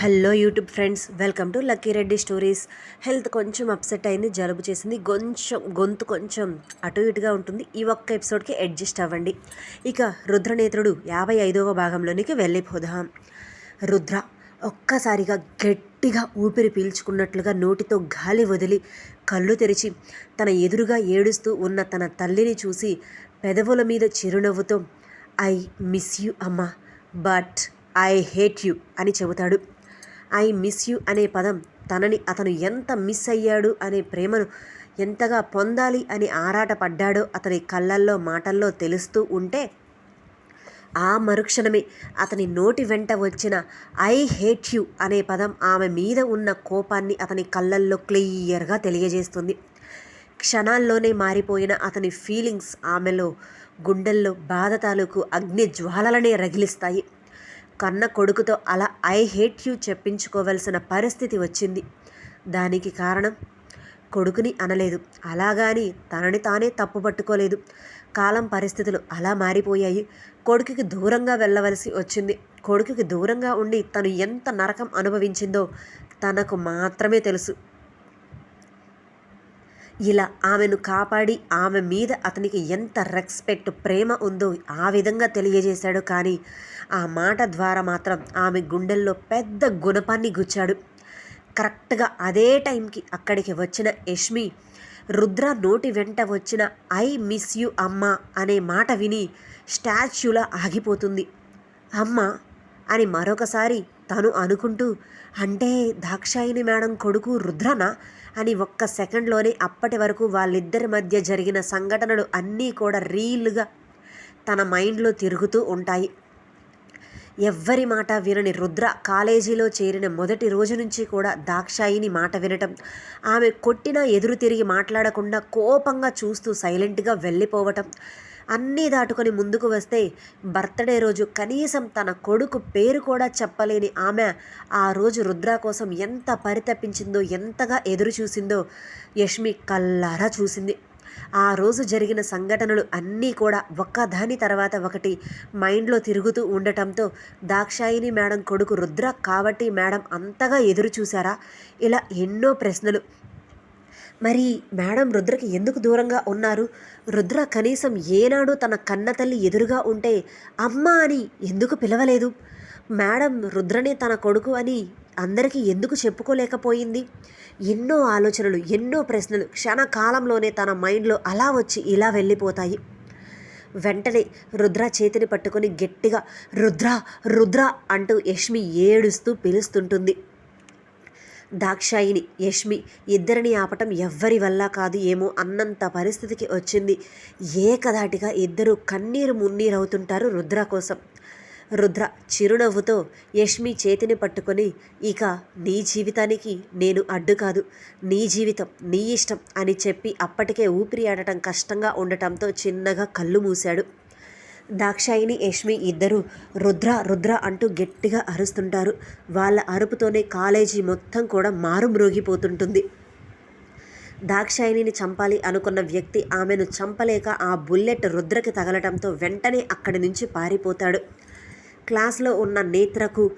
Hello YouTube friends welcome to Lucky Reddy stories. Health కొంచెం upset అయింది జలుబు చేసింది కొంచెం గొంతు కొంచెం అటు ఇటుగా ఉంటుంది. ఈ ఒక్క ఎపిసోడ్కి అడ్జస్ట్ అవ్వండి. ఇక రుద్రనేత్రుడు యాభై ఐదవ భాగంలోనికి వెళ్ళిపోదాం. రుద్ర ఒక్కసారిగా గట్టిగా ఊపిరి పీల్చుకున్నట్లుగా నోటితో గాలి వదిలి కళ్ళు తెరిచి తన ఎదురుగా ఏడుస్తూ ఉన్న తన తల్లిని చూసి పెదవుల మీద చిరునవ్వుతో ఐ మిస్ యూ అమ్మా బట్ ఐ హేట్ యూ అని చెబుతాడు. ఐ మిస్ యూ అనే పదం తనని అతను ఎంత మిస్ అయ్యాడు అనే ప్రేమను ఎంతగా పొందాలి అని ఆరాటపడ్డాడో అతని కళ్ళల్లో మాటల్లో తెలుస్తూ ఉంటే ఆ మరుక్షణమే అతని నోటి వెంట వచ్చిన ఐ హేట్ యు అనే పదం ఆమె మీద ఉన్న కోపాన్ని అతని కళ్ళల్లో క్లియర్గా తెలియజేస్తుంది. క్షణాల్లోనే మారిపోయిన అతని ఫీలింగ్స్ ఆమెలో గుండెల్లో బాధ తాలూకు అగ్ని జ్వాలలనే రగిలిస్తాయి. కన్న కొడుకుతో అలా ఐ హేట్ యూ చెప్పించుకోవలసిన పరిస్థితి వచ్చింది. దానికి కారణం? కొడుకుని అనలేదు. అలాగాని తనని తానే తప్పు పట్టుకోలేదు. కాలం పరిస్థితులు అలా మారిపోయాయి. కొడుకుకి దూరంగా వెళ్ళవలసి వచ్చింది. కొడుకుకి దూరంగా ఉండి తను ఎంత నరకం అనుభవించిందో తనకు మాత్రమే తెలుసు. ఇలా ఆమెను కాపాడి ఆమె మీద అతనికి ఎంత రెస్పెక్ట్ ప్రేమ ఉందో ఆ విధంగా తెలియజేశాడు. కానీ ఆ మాట ద్వారా మాత్రం ఆమె గుండెల్లో పెద్ద గుణపాన్ని గుచ్చాడు. కరెక్ట్గా అదే టైంకి అక్కడికి వచ్చిన యష్మి రుద్ర నోటి వెంట వచ్చిన ఐ మిస్ యు అమ్మ అనే మాట విని స్టాచ్యూలా ఆగిపోతుంది. అమ్మ అని మరొకసారి తను అనుకుంటూ అంటే దాక్షాయిని మేడం కొడుకు రుద్రనా? అని ఒక్క సెకండ్లోనే అప్పటి వరకు వాళ్ళిద్దరి మధ్య జరిగిన సంఘటనలు అన్నీ కూడా రీల్గా తన మైండ్లో తిరుగుతూ ఉంటాయి. ఎవ్వరి మాట వినని రుద్ర కాలేజీలో చేరిన మొదటి రోజు నుంచి కూడా దాక్షాయిని మాట వినటం ఆమె కొట్టినా ఎదురు తిరిగి మాట్లాడకుండా కోపంగా చూస్తూ సైలెంట్గా వెళ్ళిపోవటం అన్నీ దాటుకొని ముందుకు వస్తే బర్త్డే రోజు కనీసం తన కొడుకు పేరు కూడా చెప్పలేని ఆమె ఆ రోజు రుద్ర కోసం ఎంత పరితపించిందో ఎంతగా ఎదురు చూసిందో యష్మి కల్లారా చూసింది. ఆ రోజు జరిగిన సంఘటనలు అన్నీ కూడా ఒక్కదాని తర్వాత ఒకటి మైండ్లో తిరుగుతూ ఉండటంతో దాక్షాయిని మేడం కొడుకు రుద్ర కాబట్టి మేడం అంతగా ఎదురు చూశారా? ఇలా ఎన్నో ప్రశ్నలు. మరి మేడం రుద్రకి ఎందుకు దూరంగా ఉన్నారు? రుద్ర కనీసం ఏనాడు తన కన్న తల్లి ఎదురుగా ఉంటే అమ్మ అని ఎందుకు పిలవలేదు? మేడం రుద్రనే తన కొడుకు అని అందరికీ ఎందుకు చెప్పుకోలేకపోయింది? ఎన్నో ఆలోచనలు ఎన్నో ప్రశ్నలు క్షణకాలంలోనే తన మైండ్లో అలా వచ్చి ఇలా వెళ్ళిపోతాయి. వెంటనే రుద్ర చేతిని పట్టుకొని గట్టిగా రుద్ర రుద్ర అంటూ యష్మి ఏడుస్తూ పిలుస్తుంటుంది. దాక్షాయిని యష్మి. ఇద్దరిని ఆపటం ఎవ్వరి వల్ల కాదు ఏమో అన్నంత పరిస్థితికి వచ్చింది. ఏకధాటిగా ఇద్దరు కన్నీరు మున్నీరవుతుంటారు రుద్ర కోసం. రుద్ర చిరునవ్వుతో యష్మి చేతిని పట్టుకొని ఇక నీ జీవితానికి నేను అడ్డు కాదు. నీ జీవితం నీ ఇష్టం అని చెప్పి అప్పటికే ఊపిరి ఆడటం కష్టంగా ఉండటంతో చిన్నగా కళ్ళు మూశాడు. దాక్షాయిని యష్మి ఇద్దరు రుద్ర రుద్ర అంటూ గట్టిగా అరుస్తుంటారు. వాళ్ళ అరుపుతోనే కాలేజీ మొత్తం కూడా మారుమ్రోగిపోతుంటుంది దాక్షాయిని చంపాలి అనుకున్న వ్యక్తి ఆమెను చంపలేక ఆ బుల్లెట్ రుద్రకి తగలటంతో వెంటనే అక్కడి నుంచి పారిపోతాడు. క్లాస్లో ఉన్న నేత్రకు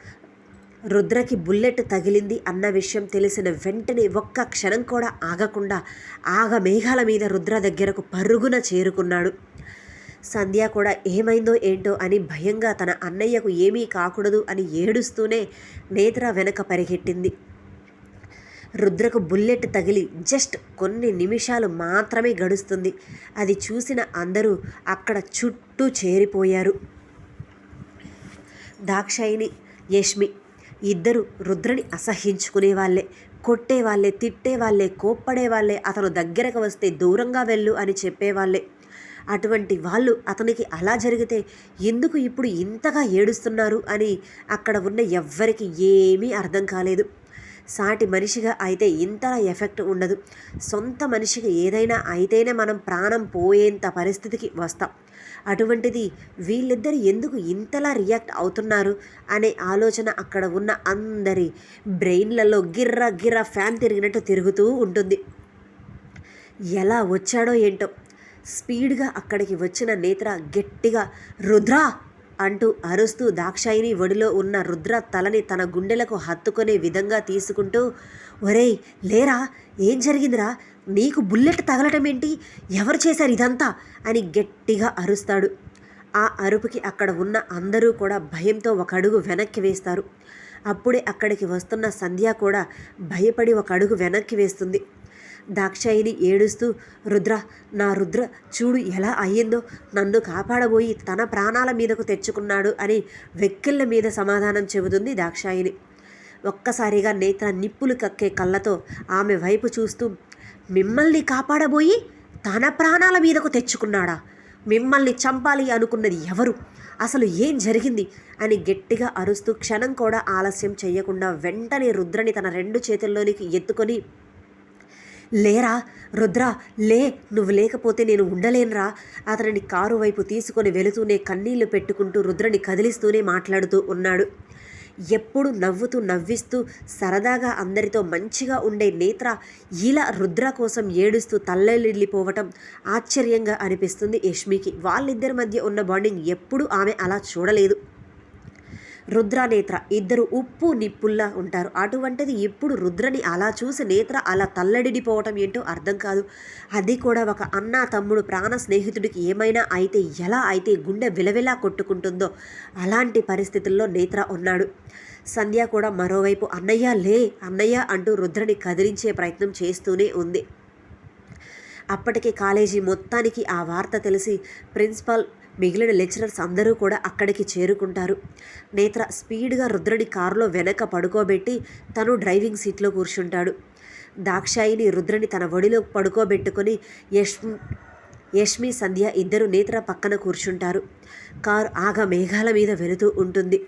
రుద్రకి బుల్లెట్ తగిలింది అన్న విషయం తెలిసిన వెంటనే ఒక్క క్షణం కూడా ఆగకుండా ఆగ మేఘాల మీద రుద్ర దగ్గరకు పరుగున చేరుకున్నాడు. సంధ్య కూడా ఏమైందో ఏంటో అని భయంగా తన అన్నయ్యకు ఏమీ కాకూడదు అని ఏడుస్తూనే నేత్ర వెనక పరిగెట్టింది. రుద్రకు బుల్లెట్ తగిలి జస్ట్ కొన్ని నిమిషాలు మాత్రమే గడుస్తుంది. అది చూసిన అందరూ అక్కడ చుట్టూ చేరిపోయారు. దాక్షాయిని యష్మి ఇద్దరు రుద్రని అసహించుకునే వాళ్ళే కొట్టేవాళ్ళే కోప్పడే వాళ్ళే అతను దగ్గరకు వస్తే దూరంగా వెళ్ళు అని చెప్పేవాళ్ళే. అటువంటి వాళ్ళు అతనికి అలా జరిగితే ఎందుకు ఇప్పుడు ఇంతగా ఏడుస్తున్నారు అని అక్కడ ఉన్న ఎవ్వరికి ఏమీ అర్థం కాలేదు. సాటి మనిషిగా అయితే ఇంతలా ఎఫెక్ట్ ఉండదు. సొంత మనిషికి ఏదైనా అయితేనే మనం ప్రాణం పోయేంత పరిస్థితికి వస్తాం. అటువంటిది వీళ్ళిద్దరు ఎందుకు ఇంతలా రియాక్ట్ అవుతున్నారు అనే ఆలోచన అక్కడ ఉన్న అందరి బ్రెయిన్లలో గిర్ర గిర్ర ఫ్యాన్ తిరిగినట్టు తిరుగుతూ ఉంటుంది. ఎలా వచ్చాడో ఏంటో స్పీడ్గా అక్కడికి వచ్చిన నేత్ర గట్టిగా రుద్ర! అంటూ అరుస్తూ దాక్షాయిని ఒడిలో ఉన్న రుద్ర తలని తన గుండెలకు హత్తుకునే విధంగా తీసుకుంటూ ఒరేయ్ లేరా? ఏం జరిగిందిరా? నీకు బుల్లెట్ తగలటం ఏంటి ఎవరు చేశారు ఇదంతా? అని గట్టిగా అరుస్తాడు. ఆ అరుపుకి అక్కడ ఉన్న అందరూ కూడా భయంతో ఒక అడుగు వెనక్కి వేస్తారు. అప్పుడే అక్కడికి వస్తున్న సంధ్య కూడా భయపడి ఒక అడుగు వెనక్కి వేస్తుంది. దాక్షాయిని ఏడుస్తూ రుద్ర నా రుద్ర చూడు ఎలా అయ్యిందో. నన్ను కాపాడబోయి తన ప్రాణాల మీదకు తెచ్చుకున్నాడు అని వెక్కిళ్ళ మీద సమాధానం చెబుతుంది దాక్షాయిని ఒక్కసారిగా నేత్ర నిప్పులు కక్కే కళ్ళతో ఆమె వైపు చూస్తూ మిమ్మల్ని కాపాడబోయి తన ప్రాణాల మీదకు తెచ్చుకున్నాడా? మిమ్మల్ని చంపాలి అనుకున్నది ఎవరు? అసలు ఏం జరిగింది? అని గట్టిగా అరుస్తూ క్షణం కూడా ఆలస్యం చేయకుండా వెంటనే రుద్రని తన రెండు చేతుల్లోనికి ఎత్తుకొని లేరా? రుద్ర లే నువ్వు లేకపోతే నేను ఉండలేనురా. అతనిని కారు వైపు తీసుకొని వెళుతూనే కన్నీళ్ళు పెట్టుకుంటూ రుద్రని కదిలిస్తూనే మాట్లాడుతూ ఉన్నాడు. ఎప్పుడు నవ్వుతూ నవ్విస్తూ సరదాగా అందరితో మంచిగా ఉండే నేత్ర ఇలా రుద్ర కోసం ఏడుస్తూ తల్లెళ్ళిపోవటం ఆశ్చర్యంగా అనిపిస్తుంది యష్మికి. వాళ్ళిద్దరి మధ్య ఉన్న బాండింగ్ ఎప్పుడు ఆమె అలా చూడలేదు. రుద్ర నేత్ర ఇద్దరు ఉప్పు నిప్పుల్లా ఉంటారు. అటువంటిది ఇప్పుడు రుద్రని అలా చూసి నేత్ర అలా తల్లడిడిపోవటం ఏంటో అర్థం కాదు. అది కూడా ఒక అన్న తమ్ముడు ప్రాణ స్నేహితుడికి ఏమైనా అయితే ఎలా అయితే గుండె విలవిలా కొట్టుకుంటుందో అలాంటి పరిస్థితుల్లో నేత్ర ఉన్నాడు. సంధ్య కూడా మరోవైపు అన్నయ్య లే అన్నయ్య అంటూ రుద్రని కదిలించే ప్రయత్నం చేస్తూనే ఉంది. అప్పటికే కాలేజీ మొత్తానికి ఆ వార్త తెలిసి ప్రిన్సిపాల్ మిగిలిన లెక్చరర్స్ అందరూ కూడా అక్కడికి చేరుకుంటారు. నేత్ర స్పీడ్గా రుద్రుడి కారులో వెనక పడుకోబెట్టి తను డ్రైవింగ్ సీట్లో కూర్చుంటాడు. దాక్షాయిని రుద్రని తన ఒడిలో పడుకోబెట్టుకొని యష్ యష్మి సంధ్య ఇద్దరు నేత్ర పక్కన కూర్చుంటారు. కారు ఆగ మేఘాల మీద వెళుతూ ఉంటుంది.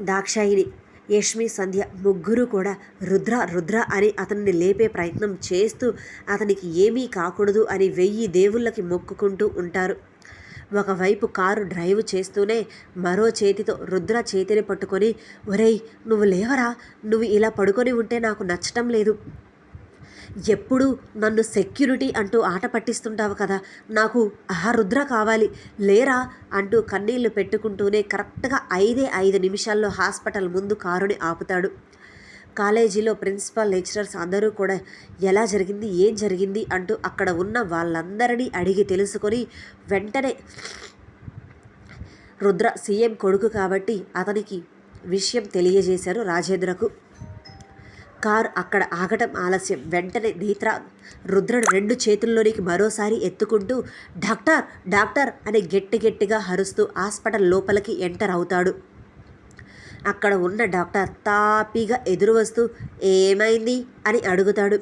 దాక్షాయిని యష్మి సంధ్య ముగ్గురు కూడా రుద్ర రుద్ర అని అతన్ని లేపే ప్రయత్నం చేస్తూ అతనికి ఏమీ కాకూడదు అని వెయ్యి దేవుళ్ళకి మొక్కుకుంటూ ఉంటారు. ఒకవైపు కారు డ్రైవ్ చేస్తూనే మరో చేతితో రుద్ర చేతిని పట్టుకొని ఒరేయ్ నువ్వు లేవరా? నువ్వు ఇలా పడుకొని ఉంటే నాకు నచ్చటం లేదు. ఎప్పుడు నన్ను సెక్యూరిటీ అంటూ ఆట పట్టిస్తుంటావు కదా. నాకు ఆ రుద్ర కావాలి. లేరా? అంటూ కన్నీళ్ళు పెట్టుకుంటూనే కరెక్ట్గా ఐదే ఐదు నిమిషాల్లో హాస్పిటల్ ముందు కారుని ఆపుతాడు. కాలేజీలో ప్రిన్సిపల్ లెక్చరర్స్ అందరూ కూడా ఎలా జరిగింది ఏం జరిగింది అంటూ అక్కడ ఉన్న వాళ్ళందరినీ అడిగి తెలుసుకొని వెంటనే రుద్ర సీఎం కొడుకు కాబట్టి అతనికి విషయం తెలియజేశారు రాజేంద్రకు. కారు అక్కడ ఆగటం ఆలస్యం. వెంటనే నేత్ర రుద్రను రెండు చేతుల్లోనికి మరోసారి ఎత్తుకుంటూ డాక్టర్ డాక్టర్ అని గట్టి గట్టిగా హరుస్తూ హాస్పిటల్ లోపలికి ఎంటర్ అవుతాడు. అక్కడ ఉన్న డాక్టర్ తాపీగా ఎదురు వస్తూ ఏమైంది? అని అడుగుతాడు.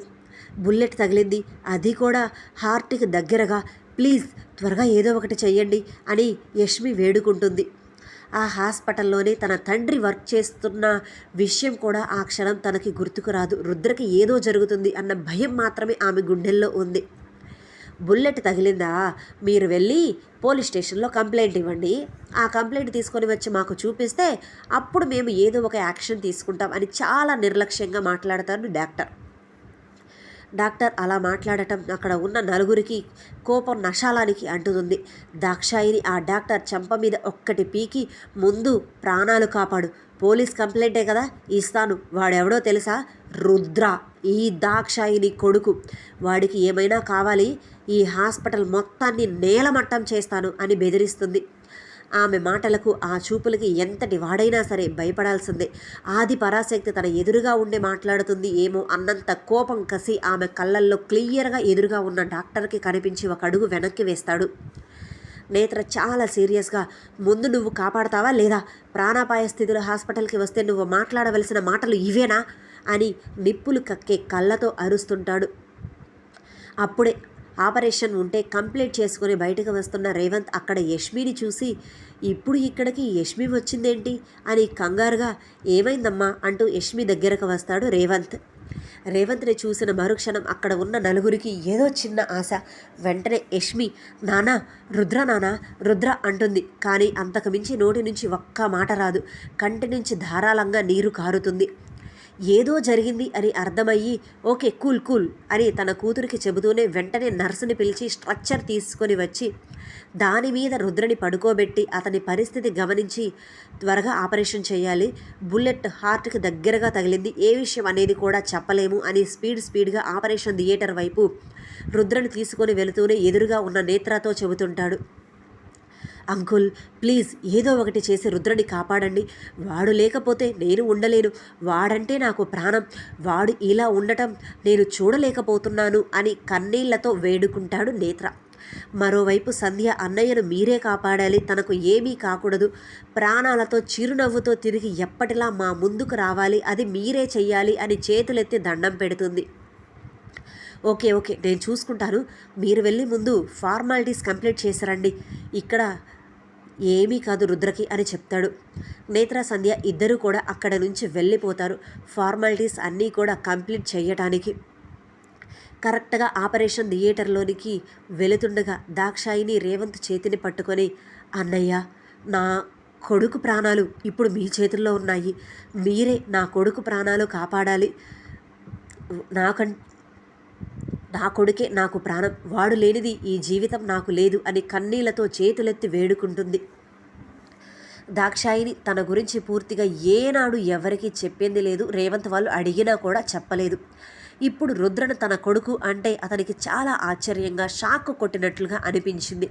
బుల్లెట్ తగిలింది. అది కూడా హార్ట్కి దగ్గరగా. ప్లీజ్ త్వరగా ఏదో ఒకటి చెయ్యండి అని యష్మి వేడుకుంటుంది. ఆ హాస్పిటల్లోనే తన తండ్రి వర్క్ చేస్తున్న విషయం కూడా ఆ క్షణం తనకి గుర్తుకు రాదు. రుద్రకి ఏదో జరుగుతుంది అన్న భయం మాత్రమే ఆమె గుండెల్లో ఉంది. బుల్లెట్ తగిలిందా? మీరు వెళ్ళి పోలీస్ స్టేషన్లో కంప్లైంట్ ఇవ్వండి. ఆ కంప్లైంట్ తీసుకొని వచ్చి మాకు చూపిస్తే అప్పుడు మేము ఏదో ఒక యాక్షన్ తీసుకుంటాం అని చాలా నిర్లక్ష్యంగా మాట్లాడతాను డాక్టర్. డాక్టర్ అలా మాట్లాడటం అక్కడ ఉన్న నలుగురికి కోపం నశాలానికి అంటుతుంది. దాక్షాయిని ఆ డాక్టర్ చెంప మీద ఒక్కటి పీకి ముందు ప్రాణాలు కాపాడు. పోలీస్ కంప్లైంటే కదా ఇస్తాను. వాడెవడో తెలుసా? రుద్ర. ఈ దాక్షాయిని కొడుకు. వాడికి ఏమైనా కావాలి? ఈ హాస్పిటల్ మొత్తాన్ని నేలమట్టం చేస్తాను అని బెదిరిస్తుంది. ఆమె మాటలకు ఆ చూపులకి ఎంతటి వాడైనా సరే భయపడాల్సిందే. ఆది పరాశక్తి తన ఎదురుగా ఉండి మాట్లాడుతుంది. ఏమో అన్నంత కోపం కసి ఆమె కళ్ళల్లో క్లియర్గా ఎదురుగా ఉన్న డాక్టర్కి కనిపించి ఒక అడుగు వెనక్కి వేస్తాడు. నేత్ర చాలా సీరియస్గా ముందు నువ్వు కాపాడతావా లేదా? ప్రాణాపాయ స్థితిలో హాస్పిటల్కి వస్తే నువ్వు మాట్లాడవలసిన మాటలు ఇవేనా? అని నిప్పులు కక్కే కళ్ళతో అరుస్తుంటాడు. అప్పుడే ఆపరేషన్ ఉంటే కంప్లీట్ చేసుకుని బయటకు వస్తున్న రేవంత్ అక్కడ యష్మిని చూసి ఇప్పుడు ఇక్కడికి యష్మి వచ్చిందేంటి? అని కంగారుగా ఏమైందమ్మా? అంటూ యష్మి దగ్గరకు వస్తాడు రేవంత్. రేవంత్ని చూసిన మరుక్షణం అక్కడ ఉన్న నలుగురికి ఏదో చిన్న ఆశ. వెంటనే యష్మి నానా రుద్ర నానా రుద్ర అంటుంది. కానీ అంతకు మించి నోటి నుంచి ఒక్క మాట రాదు. కంటి నుంచి ధారాళంగా నీరు కారుతుంది. ఏదో జరిగింది అని అర్థమయ్యి ఓకే కూల్ కూల్ అని తన కూతురికి చెబుతూనే వెంటనే నర్సుని పిలిచి స్ట్రక్చర్ తీసుకొని వచ్చి దాని మీద రుద్రని పడుకోబెట్టి అతని పరిస్థితి గమనించి త్వరగా ఆపరేషన్ చేయాలి. బుల్లెట్ హార్ట్కి దగ్గరగా తగిలింది. ఏ విషయం అనేది కూడా చెప్పలేము అని స్పీడ్ స్పీడ్గా ఆపరేషన్ థియేటర్ వైపు రుద్రని తీసుకొని వెళుతూనే ఎదురుగా ఉన్న నేత్రతో చెబుతుంటాడు. అంకుల్ ప్లీజ్ ఏదో ఒకటి చేసి రుద్రని కాపాడండి. వాడు లేకపోతే నేను ఉండలేను. వాడంటే నాకు ప్రాణం. వాడు ఇలా ఉండటం నేను చూడలేకపోతున్నాను అని కన్నీళ్ళతో వేడుకుంటాడు నేత్ర. మరోవైపు సంధ్య అన్నయ్యను మీరే కాపాడాలి. తనకు ఏమీ కాకూడదు. ప్రాణాలతో చిరునవ్వుతో తిరిగి ఎప్పటిలా మా ముందుకు రావాలి. అది మీరే చెయ్యాలి అని చేతులెత్తి దండం పెడుతుంది. Okay okay. నేను చూసుకుంటాను. మీరు వెళ్ళి ముందు ఫార్మాలిటీస్ కంప్లీట్ చేశారండి. ఇక్కడ ఏమీ కాదు రుద్రకి అని చెప్తాడు. నేత్ర సంధ్య ఇద్దరు కూడా అక్కడ నుంచి వెళ్ళిపోతారు. ఫార్మాలిటీస్ అన్నీ కూడా కంప్లీట్ చేయటానికి కరెక్ట్గా ఆపరేషన్ థియేటర్లోనికి వెళుతుండగా దాక్షాయిని రేవంత్ చేతిని పట్టుకొని అన్నయ్య నా కొడుకు ప్రాణాలు ఇప్పుడు మీ చేతుల్లో ఉన్నాయి. మీరే నా కొడుకు ప్రాణాలు కాపాడాలి. నాకం నా కొడుకే నాకు ప్రాణం. వాడు లేనిది ఈ జీవితం నాకు లేదు అని కన్నీళ్ళతో చేతులెత్తి వేడుకుంటుంది. దాక్షాయిని తన గురించి పూర్తిగా ఏనాడు ఎవరికీ చెప్పింది లేదు. రేవంత్ వాళ్ళు అడిగినా కూడా చెప్పలేదు. ఇప్పుడు రుద్రను తన కొడుకు అంటే అతనికి చాలా ఆశ్చర్యంగా షాక్ కొట్టినట్లుగా అనిపించింది.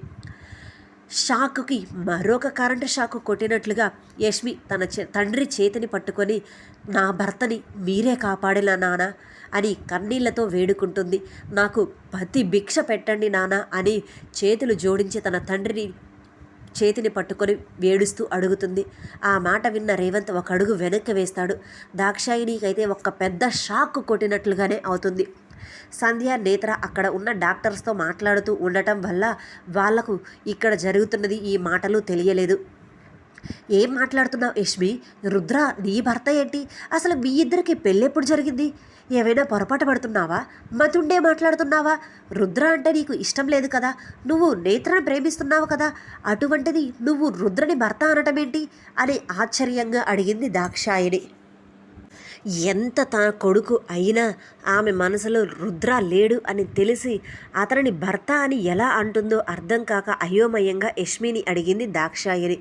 షాక్కి మరొక కరెంటు షాక్ కొట్టినట్లుగా యష్మి తన తండ్రి చేతిని పట్టుకొని నా భర్తని మీరే కాపాడేలా నాన్న అని కన్నీళ్ళతో వేడుకుంటుంది. నాకు పతి భిక్ష పెట్టండి నాన్న అని చేతులు జోడించి తన తండ్రిని చేతిని పట్టుకొని వేడుస్తూ అడుగుతుంది. ఆ మాట విన్న రేవంత్ ఒక అడుగు వెనక్కి వేస్తాడు. దాక్షాయినికైతే ఒక పెద్ద షాక్ కొట్టినట్లుగానే అవుతుంది. సంధ్య నేత్ర అక్కడ ఉన్న డాక్టర్స్తో మాట్లాడుతూ ఉండటం వల్ల వాళ్ళకు ఇక్కడ జరుగుతున్నది ఈ మాటలు తెలియలేదు. ఏం మాట్లాడుతున్నావు యష్మి? రుద్ర నీ భర్త ఏంటి? అసలు మీ ఇద్దరికి పెళ్ళెప్పుడు జరిగింది? ఏమైనా పొరపాటు పడుతున్నావా? మతుండే మాట్లాడుతున్నావా? రుద్ర అంటే నీకు ఇష్టం లేదు కదా? నువ్వు నేత్రను ప్రేమిస్తున్నావు కదా? అటువంటిది నువ్వు రుద్రని భర్త అనటమేంటి? అని ఆశ్చర్యంగా అడిగింది దాక్షాయిని ఎంత తన కొడుకు అయినా ఆమె మనసులో రుద్ర లేడు అని తెలిసి అతనిని భర్త అని ఎలా అంటుందో అర్థం కాక అయోమయంగా యష్మిని అడిగింది దాక్షాయిని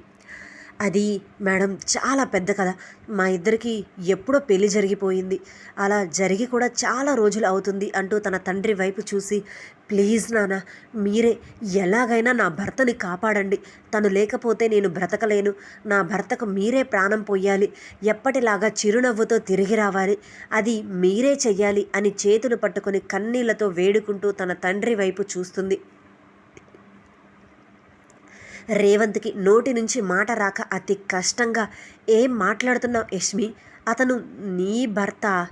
అది మేడం చాలా పెద్ద కథ. మా ఇద్దరికి ఎప్పుడో పెళ్ళి జరిగిపోయింది. అలా జరిగి కూడా చాలా రోజులు అవుతుంది అంటూ తన తండ్రి వైపు చూసి ప్లీజ్ నాన్న మీరే ఎలాగైనా నా భర్తని కాపాడండి. తను లేకపోతే నేను బ్రతకలేను. నా భర్తకు మీరే ప్రాణం పోయాలి. ఎప్పటిలాగా చిరునవ్వుతో తిరిగి రావాలి. అది మీరే చెయ్యాలి అని చేతులు పట్టుకొని కన్నీళ్ళతో వేడుకుంటూ తన తండ్రి వైపు చూస్తుంది. రేవంత్కి నోటి నుంచి మాట రాక అతి కష్టంగా ఏం మాట్లాడుతున్నావు యష్మి? అతను నీ భర్త.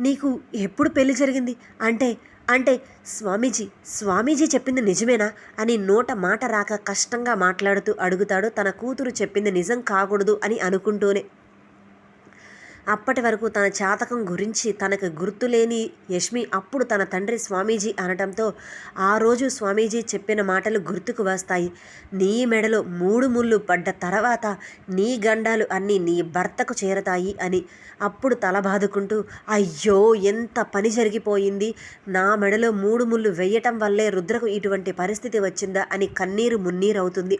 నీకు ఎప్పుడు పెళ్ళి జరిగింది? అంటే అంటే స్వామీజీ స్వామీజీ చెప్పింది నిజమేనా? అని నోట మాట రాక కష్టంగా మాట్లాడుతూ అడుగుతాడు తన కూతురు చెప్పింది నిజం కాకూడదు అని అనుకుంటూనే. అప్పటి వరకు తన జాతకం గురించి తనకు గుర్తులేని యష్మి అప్పుడు తన తండ్రి స్వామీజీ అనటంతో ఆ రోజు స్వామీజీ చెప్పిన మాటలు గుర్తుకు వస్తాయి. నీ మెడలో మూడు ముళ్ళు పడ్డ తర్వాత నీ గండాలు అన్నీ నీ భర్తకు చేరతాయి అని అప్పుడు తల బాదుకుంటూ అయ్యో ఎంత పని జరిగిపోయింది. నా మెడలో మూడు ముళ్ళు వెయ్యటం వల్లే రుద్రకు ఇటువంటి పరిస్థితి వచ్చిందా అని కన్నీరు మున్నీరవుతుంది.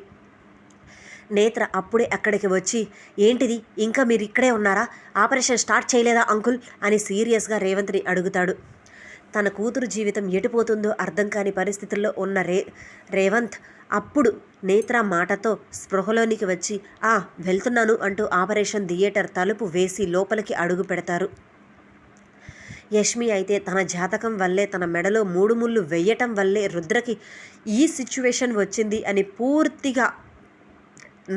నేత్ర అప్పుడే అక్కడికి వచ్చి ఏంటిది? ఇంకా మీరు ఇక్కడే ఉన్నారా? ఆపరేషన్ స్టార్ట్ చేయలేదా అంకుల్? అని సీరియస్గా రేవంత్ని అడుగుతాడు. తన కూతురు జీవితం ఎటుపోతుందో అర్థం కాని పరిస్థితుల్లో ఉన్న రే రేవంత్ అప్పుడు నేత్ర మాటతో స్పృహలోనికి వచ్చి ఆ వెళ్తున్నాను అంటూ ఆపరేషన్ థియేటర్ తలుపు వేసి లోపలికి అడుగు పెడతారు. యష్మి అయితే తన జాతకం వల్లే తన మెడలో మూడు ముళ్ళు వెయ్యటం వల్లే రుద్రకి ఈ సిచ్యువేషన్ వచ్చింది అని పూర్తిగా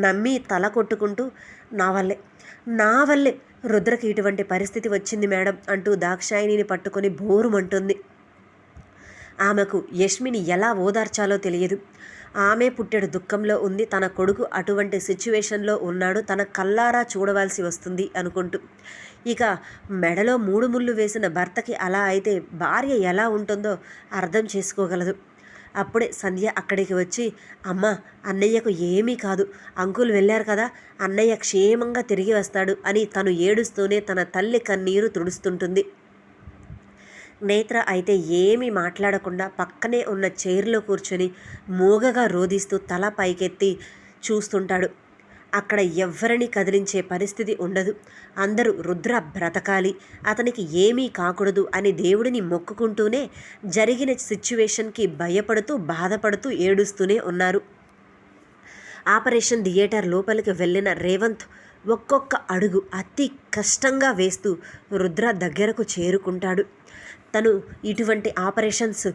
నమ్మి తల కొట్టుకుంటూ నా వల్లే నా వల్లే రుద్రకి ఇటువంటి పరిస్థితి వచ్చింది మేడం అంటూ దాక్షాయిని పట్టుకొని బోరుమంటుంది. ఆమెకు యష్మిని ఎలా ఓదార్చాలో తెలియదు. ఆమె పుట్టెడు దుఃఖంలో ఉంది. తన కొడుకు అటువంటి సిచ్యువేషన్లో ఉన్నాడు. తన కల్లారా చూడవలసి వస్తుంది అనుకుంటూ. ఇక మెడలో మూడు ముళ్ళు వేసిన భర్తకి అలా అయితే భార్య ఎలా ఉంటుందో అర్థం చేసుకోగలదు. అప్పుడే సంధ్య అక్కడికి వచ్చి అమ్మ అన్నయ్యకు ఏమీ కాదు. అంకుల్ వెళ్ళారు కదా అన్నయ్య క్షేమంగా తిరిగి వస్తాడు అని తను ఏడుస్తూనే తన తల్లి కన్నీరు తుడుస్తుంటుంది. నేత్ర అయితే ఏమీ మాట్లాడకుండా పక్కనే ఉన్న చైర్లో కూర్చొని మూగగా రోధిస్తూ తల పైకెత్తి చూస్తుంటాడు. అక్కడ ఎవ్వరిని కదిలించే పరిస్థితి ఉండదు. అందరూ రుద్ర బ్రతకాలి. అతనికి ఏమీ కాకూడదు అని దేవుడిని మొక్కుకుంటూనే జరిగిన సిచ్యువేషన్కి భయపడుతూ బాధపడుతూ ఏడుస్తూనే ఉన్నారు. ఆపరేషన్ థియేటర్ లోపలికి వెళ్ళిన రేవంత్ ఒక్కొక్క అడుగు అతి కష్టంగా వేస్తూ రుద్ర దగ్గరకు చేరుకుంటాడు. తను ఇటువంటి ఆపరేషన్స్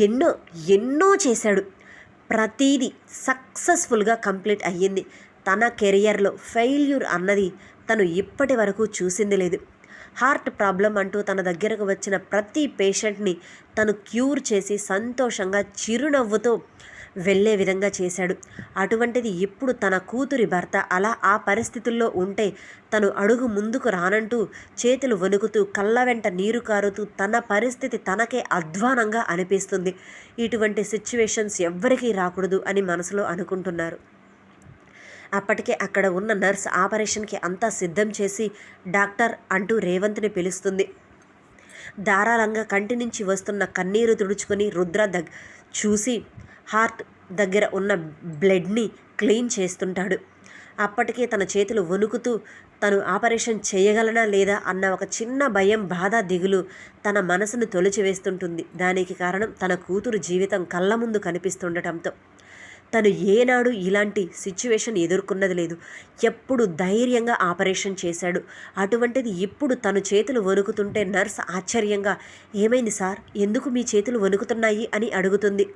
ఎన్నో ఎన్నో చేశాడు. ప్రతీది సక్సెస్ఫుల్గా కంప్లీట్ అయ్యింది. తన కెరియర్లో ఫెయిల్యూర్ అన్నది తను ఇప్పటి వరకు చూసింది లేదు. హార్ట్ ప్రాబ్లం అంటూ తన దగ్గరకు వచ్చిన ప్రతి పేషెంట్ని తను క్యూర్ చేసి సంతోషంగా చిరునవ్వుతో వెళ్ళే విధంగా చేశాడు. అటువంటిది ఇప్పుడు తన కూతురి భర్త అలా ఆ పరిస్థితుల్లో ఉంటే తను అడుగు ముందుకు రానంటూ చేతులు వణుకుతూ కళ్ళ వెంట నీరు కారుతూ తన పరిస్థితి తనకే అధ్వానంగా అనిపిస్తుంది. ఇటువంటి సిచ్యువేషన్స్ ఎవ్వరికీ రాకూడదు అని మనసులో అనుకుంటున్నారు. అప్పటికే అక్కడ ఉన్న నర్స్ ఆపరేషన్కి అంతా సిద్ధం చేసి డాక్టర్ అంటూ రేవంత్ని పిలుస్తుంది. ధారాళంగా కంటి నుంచి వస్తున్న కన్నీరు తుడుచుకొని రుద్ర దగ్ చూసి హార్ట్ దగ్గర ఉన్న బ్లడ్ని క్లీన్ చేస్తుంటాడు. అప్పటికే తన చేతులు వణుకుతూ తను ఆపరేషన్ చేయగలనా లేదా అన్న ఒక చిన్న భయం బాధ దిగులు తన మనసును తొలిచివేస్తుంటుంది. దానికి కారణం తన కూతురు జీవితం కళ్ళ ముందు కనిపిస్తుండటంతో. తను ఏనాడు ఇలాంటి సిచ్యువేషన్ ఎదుర్కొన్నది లేదు. ఎప్పుడు ధైర్యంగా ఆపరేషన్ చేశాడు. అటువంటిది ఇప్పుడు తను చేతులు వణుకుతుంటే నర్స్ ఆశ్చర్యంగా ఏమైంది సార్? ఎందుకు మీ చేతులు వణుకుతున్నాయి? అని అడుగుతుంది.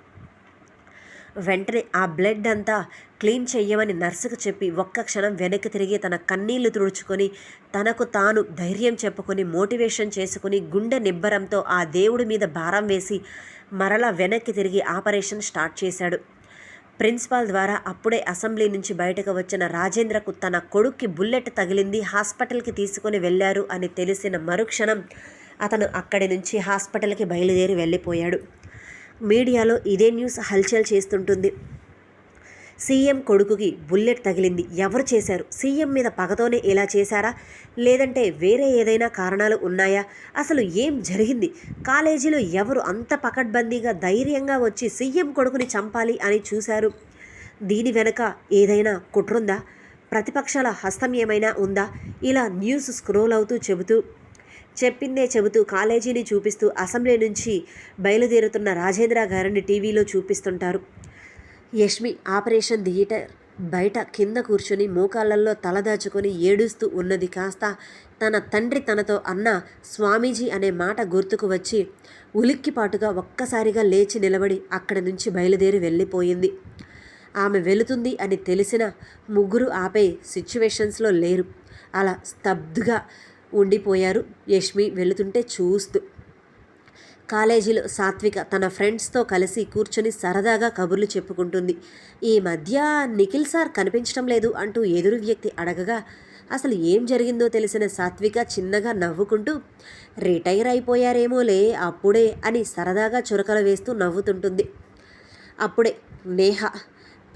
వెంటనే ఆ బ్లడ్ అంతా క్లీన్ చెయ్యమని నర్సుకు చెప్పి ఒక్క క్షణం వెనక్కి తిరిగి తన కన్నీళ్ళు తుడుచుకొని తనకు తాను ధైర్యం చెప్పుకొని మోటివేషన్ చేసుకుని గుండె నిబ్బరంతో ఆ దేవుడి మీద భారం వేసి మరలా వెనక్కి తిరిగి ఆపరేషన్ స్టార్ట్ చేశాడు. ప్రిన్సిపాల్ ద్వారా అప్పుడే అసెంబ్లీ నుంచి బయటకు వచ్చిన రాజేంద్రకు తన కొడుక్కి బుల్లెట్ తగిలింది హాస్పిటల్కి తీసుకుని వెళ్ళారు అని తెలిసిన మరుక్షణం అతను అక్కడి నుంచి హాస్పిటల్కి బయలుదేరి వెళ్ళిపోయాడు. మీడియాలో ఇదే న్యూస్ హల్చల్ చేస్తుంటుంది. సీఎం కొడుకుకి బుల్లెట్ తగిలింది. ఎవరు చేశారు? సీఎం మీద పగతోనే ఇలా చేశారా? లేదంటే వేరే ఏదైనా కారణాలు ఉన్నాయా? అసలు ఏం జరిగింది? కాలేజీలో ఎవరు అంత పకడ్బందీగా ధైర్యంగా వచ్చి సీఎం కొడుకుని చంపాలి అని చూశారు? దీని వెనక ఏదైనా కుట్రుందా? ప్రతిపక్షాల హస్తం ఏమైనా ఉందా? ఇలా న్యూస్ స్క్రోల్ అవుతూ చెబుతూ చెప్పిందే చెబుతూ కాలేజీని చూపిస్తూ అసెంబ్లీ నుంచి బయలుదేరుతున్న రాజేంద్ర గారిని టీవీలో చూపిస్తుంటారు. Yashmi operation theatre. బయట కింద కూర్చుని మోకాళ్ళల్లో తలదాచుకొని ఏడుస్తూ ఉన్నది కాస్త తన తండ్రి తనతో అన్న స్వామీజీ అనే మాట గుర్తుకు వచ్చి ఉలిక్కిపాటుగా ఒక్కసారిగా లేచి నిలబడి అక్కడి నుంచి బయలుదేరి వెళ్ళిపోయింది. ఆమె వెళుతుంది అని తెలిసిన ముగ్గురు ఆపే సిచ్యువేషన్స్లో లేరు. అలా స్తబ్దుగా ఉండిపోయారు యష్మి వెళుతుంటే చూస్తూ కాలేజీలో సాత్విక తన ఫ్రెండ్స్తో కలిసి కూర్చొని సరదాగా కబుర్లు చెప్పుకుంటుంది. ఈ మధ్య నిఖిల్ సార్ కనిపించడం లేదు అంటూ ఎదురు వ్యక్తి అడగగా అసలు ఏం జరిగిందో తెలిసిన సాత్విక చిన్నగా నవ్వుకుంటూ రిటైర్ అయిపోయారేమోలే అప్పుడే అని సరదాగా చురకలు వేస్తూ నవ్వుతుంటుంది. అప్పుడే నేహ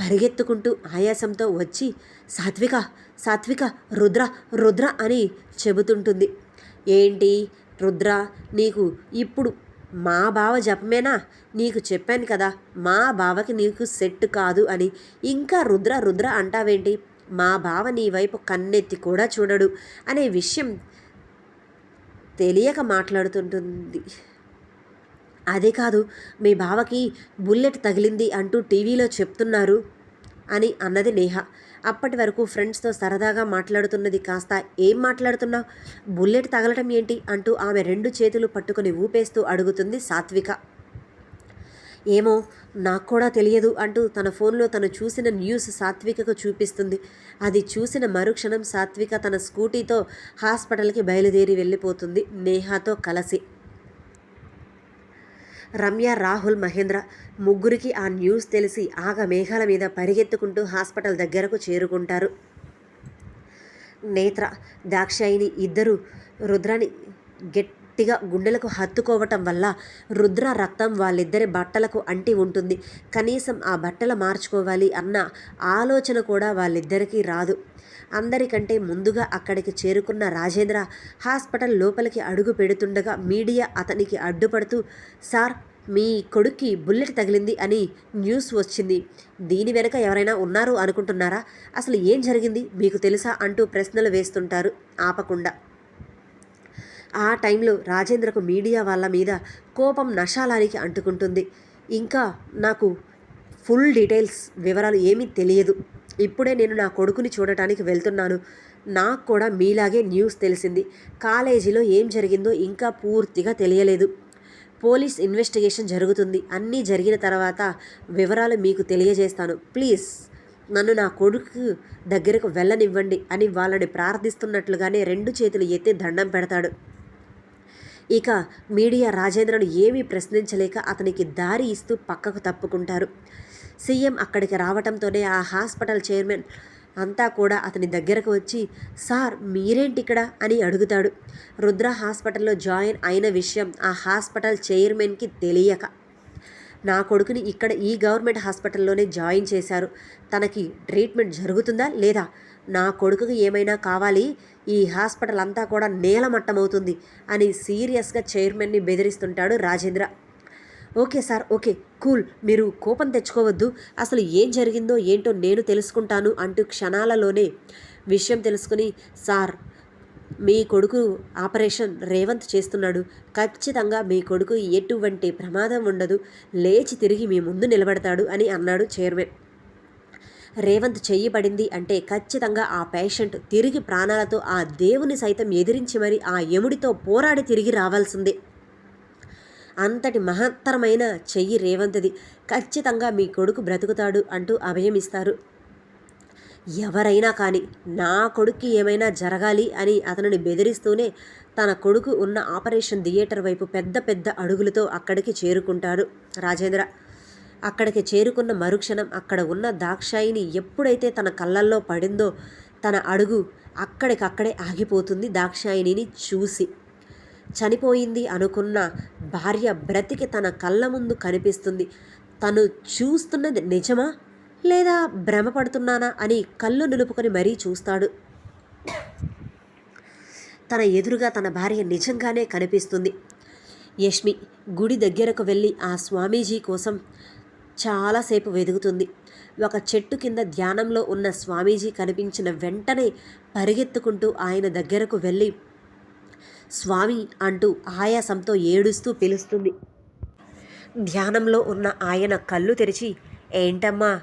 పరిగెత్తుకుంటూ ఆయాసంతో వచ్చి సాత్విక సాత్విక రుద్ర రుద్ర అని చెబుతుంటుంది. ఏంటి రుద్ర నీకు ఇప్పుడు మా బావ జపమేనా? నీకు చెప్పాను కదా మా బావకి నీకు సెట్ కాదు అని. ఇంకా రుద్ర రుద్ర అంటావేంటి? మా బావ నీ వైపు కన్నెత్తి కూడా చూడడు అనే విషయం తెలియక మాట్లాడుతుంటుంది. అదే కాదు మీ బావకి బుల్లెట్ తగిలింది అంటూ టీవీలో చెప్తున్నారు అని అన్నది నేహ. అప్పటి వరకు ఫ్రెండ్స్తో సరదాగా మాట్లాడుతున్నది కాస్త ఏం మాట్లాడుతున్నావు? బుల్లెట్ తగలటం ఏంటి? అంటూ ఆమె రెండు చేతులు పట్టుకుని ఊపేస్తూ అడుగుతుంది సాత్విక. ఏమో నాకు కూడా తెలియదు అంటూ తన ఫోన్లో తను చూసిన న్యూస్ సాత్వికకు చూపిస్తుంది. అది చూసిన మరుక్షణం సాత్విక తన స్కూటీతో హాస్పిటల్కి బయలుదేరి వెళ్ళిపోతుంది. నేహాతో కలిసి. రమ్య రాహుల్ మహేంద్ర ముగ్గురికి ఆ న్యూస్ తెలిసి ఆగ మేఘాల మీద పరిగెత్తుకుంటూ హాస్పిటల్ దగ్గరకు చేరుకుంటారు. నేత్ర దాక్షాయిని ఇద్దరు రుద్రాని గట్టిగా గుండెలకు హత్తుకోవటం వల్ల రుద్ర రక్తం వాళ్ళిద్దరి బట్టలకు అంటి ఉంటుంది. కనీసం ఆ బట్టలు మార్చుకోవాలి అన్న ఆలోచన కూడా వాళ్ళిద్దరికీ రాదు. అందరికంటే ముందుగా అక్కడికి చేరుకున్న రాజేంద్ర హాస్పిటల్ లోపలికి అడుగు పెడుతుండగా మీడియా అతనికి అడ్డుపడుతూ సార్ మీ కొడుక్కి బుల్లెట్ తగిలింది అని న్యూస్ వచ్చింది. దీని వెనుక ఎవరైనా ఉన్నారు అనుకుంటున్నారా? అసలు ఏం జరిగింది? మీకు తెలుసా? అంటూ ప్రశ్నలు వేస్తుంటారు ఆపకుండా. ఆ టైంలో రాజేంద్రకు మీడియా వాళ్ళ మీద కోపం నషాలానికి అంటుకుంటుంది. ఇంకా నాకు ఫుల్ డీటెయిల్స్ వివరాలు ఏమీ తెలియదు. ఇప్పుడే నేను నా కొడుకుని చూడటానికి వెళ్తున్నాను. నాకు కూడా మీలాగే న్యూస్ తెలిసింది. కాలేజీలో ఏం జరిగిందో ఇంకా పూర్తిగా తెలియలేదు. పోలీస్ ఇన్వెస్టిగేషన్ జరుగుతుంది. అన్నీ జరిగిన తర్వాత వివరాలు మీకు తెలియజేస్తాను. ప్లీజ్ నన్ను నా కొడుకు దగ్గరకు వెళ్ళనివ్వండి అని వాళ్ళని ప్రార్థిస్తున్నట్లుగానే రెండు చేతులు ఎత్తి దండం పెడతాడు. ఇక మీడియా రాజేంద్రను ఏమీ ప్రశ్నించలేక అతనికి దారి ఇస్తూ పక్కకు తప్పుకుంటారు. సీఎం అక్కడికి రావటంతోనే ఆ హాస్పిటల్ చైర్మన్ అంతా కూడా అతని దగ్గరకు వచ్చి సార్ మీరేంటి ఇక్కడ అని అడుగుతాడు. రుద్ర హాస్పిటల్లో జాయిన్ అయిన విషయం ఆ హాస్పిటల్ చైర్మన్కి తెలియక నా కొడుకుని ఇక్కడ ఈ గవర్నమెంట్ హాస్పిటల్లోనే జాయిన్ చేశారు. తనకి ట్రీట్మెంట్ జరుగుతుందా లేదా? నా కొడుకుకి ఏమైనా కావాలి? ఈ హాస్పిటల్ అంతా కూడా నేలమట్టమవుతుంది అని సీరియస్గా చైర్మన్ని బెదిరిస్తుంటాడు Rajendra. Okay sir okay. Cool. మీరు కోపం తెచ్చుకోవద్దు. అసలు ఏం జరిగిందో ఏంటో నేను తెలుసుకుంటాను అంటూ క్షణాలలోనే విషయం తెలుసుకుని సార్ మీ కొడుకు ఆపరేషన్ రేవంత్ చేస్తున్నాడు. ఖచ్చితంగా మీ కొడుకు ఎటువంటి ప్రమాదం ఉండదు. లేచి తిరిగి మీ ముందు నిలబడతాడు అని అన్నాడు చైర్మన్. రేవంత్ చేయబడింది అంటే ఖచ్చితంగా ఆ పేషెంట్ తిరిగి ప్రాణాలతో ఆ దేవుని సైతం ఎదిరించి మరి ఆ యముడితో పోరాడి తిరిగి రావాల్సిందే. అంతటి మహత్తరమైన చెయ్యి రేవంత్ది. ఖచ్చితంగా మీ కొడుకు బ్రతుకుతాడు అంటూ అభయమిస్తారు ఎవరైనా కానీ నా కొడుక్కి ఏమైనా జరగాలి అని అతనిని బెదిరిస్తూనే తన కొడుకు ఉన్న ఆపరేషన్ థియేటర్ వైపు పెద్ద పెద్ద అడుగులతో అక్కడికి చేరుకుంటాడు రాజేంద్ర. అక్కడికి చేరుకున్న మరుక్షణం అక్కడ ఉన్న దాక్షాయిని ఎప్పుడైతే తన కళ్ళల్లో పడిందో తన అడుగు అక్కడికక్కడే ఆగిపోతుంది దాక్షాయిని చూసి. చనిపోయింది అనుకున్న భార్య బ్రతికి తన కళ్ళ ముందు కనిపిస్తుంది. తను చూస్తున్నది నిజమా? లేదా భ్రమపడుతున్నానా అని కళ్ళు నిలుపుకొని మరీ చూస్తాడు. తన ఎదురుగా తన భార్య నిజంగానే కనిపిస్తుంది. యష్మి గుడి దగ్గరకు వెళ్ళి ఆ స్వామీజీ కోసం చాలాసేపు వెదుగుతుంది ఒక చెట్టు కింద ధ్యానంలో ఉన్న స్వామీజీ కనిపించిన వెంటనే పరిగెత్తుకుంటూ ఆయన దగ్గరకు వెళ్ళి స్వామి అంటూ ఆయాసంతో ఏడుస్తూ పిలుస్తుంది. ధ్యానంలో ఉన్న ఆయన కళ్ళు తెరిచి ఏంటమ్మా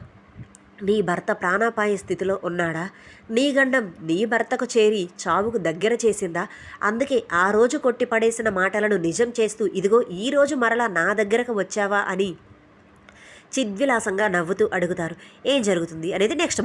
నీ భర్త ప్రాణాపాయ స్థితిలో ఉన్నాడా? నీ గండం నీ భర్తకు చేరి చావుకు దగ్గర చేసిందా? అందుకే ఆ రోజు కొట్టి పడేసిన మాటలను నిజం చేస్తూ ఇదిగో ఈరోజు మరలా నా దగ్గరకు వచ్చావా? అని చిద్విలాసంగా నవ్వుతూ అడుగుతారు. ఏం జరుగుతుంది? అనేది నెక్స్ట్